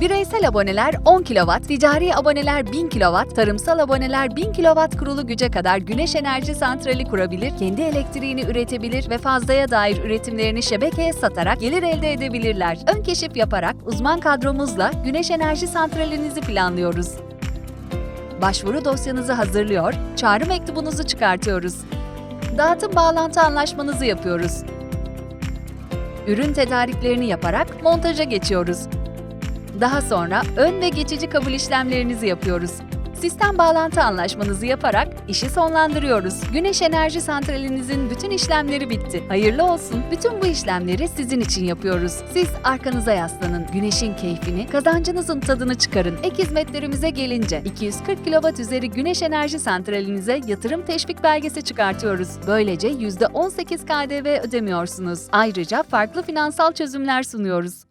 Bireysel aboneler 10 kW, ticari aboneler 1000 kW, tarımsal aboneler 1000 kW kurulu güce kadar güneş enerji santrali kurabilir, kendi elektriğini üretebilir ve fazlaya dair üretimlerini şebekeye satarak gelir elde edebilirler. Ön keşif yaparak uzman kadromuzla güneş enerji santralinizi planlıyoruz. Başvuru dosyanızı hazırlıyor, çağrı mektubunuzu çıkartıyoruz. Dağıtım bağlantı anlaşmanızı yapıyoruz. Ürün tedariklerini yaparak montaja geçiyoruz. Daha sonra ön ve geçici kabul işlemlerinizi yapıyoruz. Sistem bağlantı anlaşmanızı yaparak işi sonlandırıyoruz. Güneş enerji santralinizin bütün işlemleri bitti. Hayırlı olsun. Bütün bu işlemleri sizin için yapıyoruz. Siz arkanıza yaslanın. Güneşin keyfini, kazancınızın tadını çıkarın. Ek hizmetlerimize gelince 240 kW üzeri güneş enerji santralinize yatırım teşvik belgesi çıkartıyoruz. Böylece %18 KDV ödemiyorsunuz. Ayrıca farklı finansal çözümler sunuyoruz.